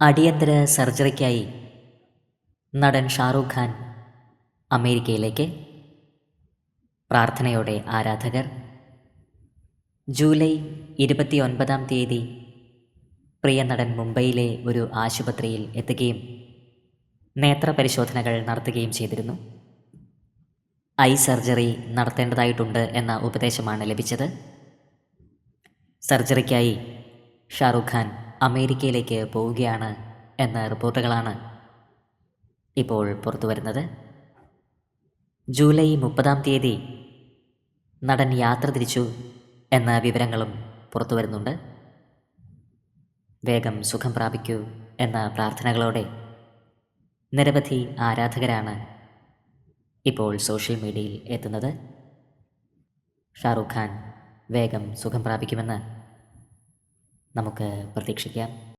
അടിയന്തര സർജറിക്കായി നടൻ ഷാറൂഖ് ഖാൻ അമേരിക്കയിലേക്ക്. പ്രാർത്ഥനയോടെ ആരാധകർ. ജൂലൈ ഇരുപത്തി ഒൻപതാം തീയതി പ്രിയ നടൻ മുംബൈയിലെ ഒരു ആശുപത്രിയിൽ എത്തുകയും നേത്ര പരിശോധനകൾ നടത്തുകയും ചെയ്തിരുന്നു. ഐ സർജറി നടത്തേണ്ടതായിട്ടുണ്ട് എന്ന ഉപദേശമാണ് ലഭിച്ചത്. സർജറിക്കായി ഷാറൂഖ് ഖാൻ അമേരിക്കയിലേക്ക് പോവുകയാണ് എന്ന റിപ്പോർട്ടുകളാണ് ഇപ്പോൾ പുറത്തു വരുന്നത്. ജൂലൈ മുപ്പതാം തീയതി നടൻ യാത്ര തിരിച്ചു എന്ന വിവരങ്ങളും പുറത്തു വരുന്നുണ്ട്. വേഗം സുഖം പ്രാപിക്കൂ എന്ന പ്രാർത്ഥനകളോടെ നിരവധി ആരാധകരാണ് ഇപ്പോൾ സോഷ്യൽ മീഡിയയിൽ എത്തുന്നത്. ഷാറുഖ് ഖാൻ വേഗം സുഖം പ്രാപിക്കുമെന്ന് നമുക്ക് പ്രതീക്ഷിക്കാം.